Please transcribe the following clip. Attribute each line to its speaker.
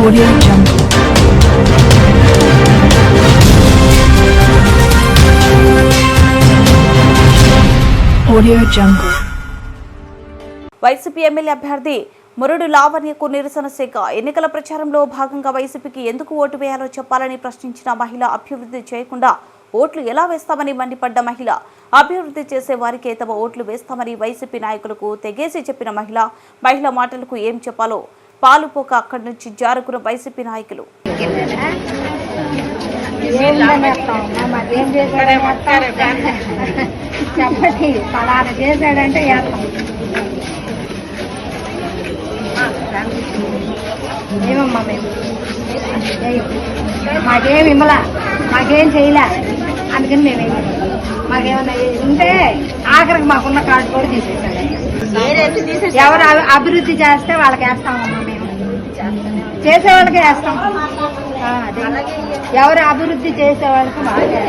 Speaker 1: Audio Jungle. Audio Jungle.
Speaker 2: YCP MLA అభ్యర్థి మురుడు లావణ్యకు నిరసన శాఖ ఎన్నికల ప్రచారంలో భాగంగా వైసీపీకి ఎందుకు ఓటు వేయాలో చెప్పాలని ప్రశ్నించిన మహిళ అభివృద్ధి చేయకుండా ఓట్లు ఎలా వేస్తామని మండిపడ్డ మహిళ అభివృద్ధి చేసే వారికే తమ ఓట్లు వేస్తామని వైసీపీ నాయకులకు తెగేసి చెప్పిన మహిళ మహిళ మాటలకు ఏం చెప్పాలో పాలుపోక అక్కడి నుంచి జారుకున్న వైసీపీ నాయకులు
Speaker 3: చెప్పండి చేశాడంటే వేస్తాం ఏమమ్మా మేము. మాకేం ఇమ్మలా మాకేం చేయలే అందుకని మేము. మాకేమన్నా ఉంటే ఆఖరికి మాకున్న కార్డు కూడా తీసేసాడు ఎవరు అభి- అభివృద్ధి చేస్తే వాళ్ళకి వేస్తామమ్మా మేము చేసే వాళ్ళకి వేస్తాం అదే. ఎవరు అభివృద్ధి చేసే వాళ్ళకి బాగా